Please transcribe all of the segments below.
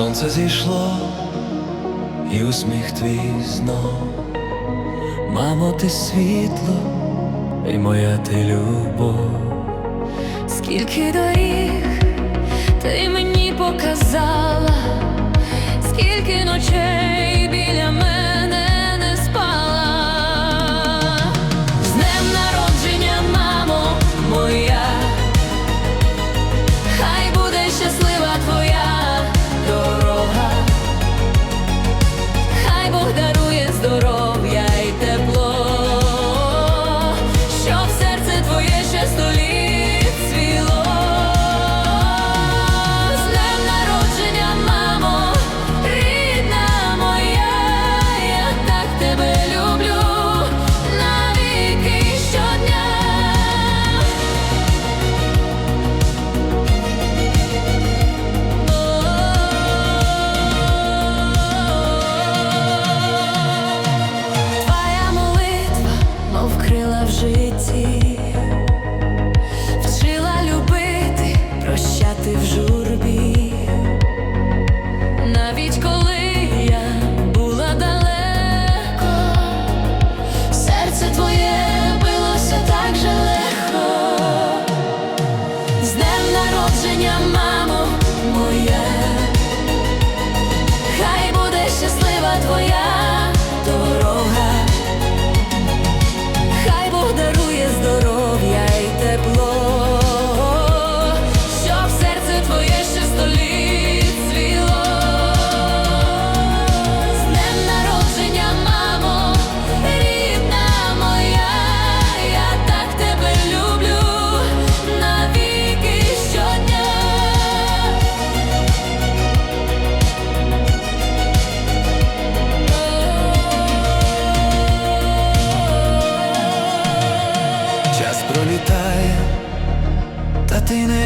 сонце зійшло, і усміх твій знов, мамо, ти світло, і моя ти любов, скільки доріг ти мені показав. твоя.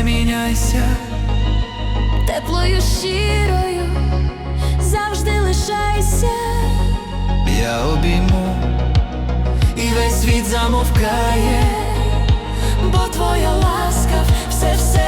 міняйся, теплою щирою завжди лишайся, я обійму і весь світ замовкає, бо твоя ласка все все.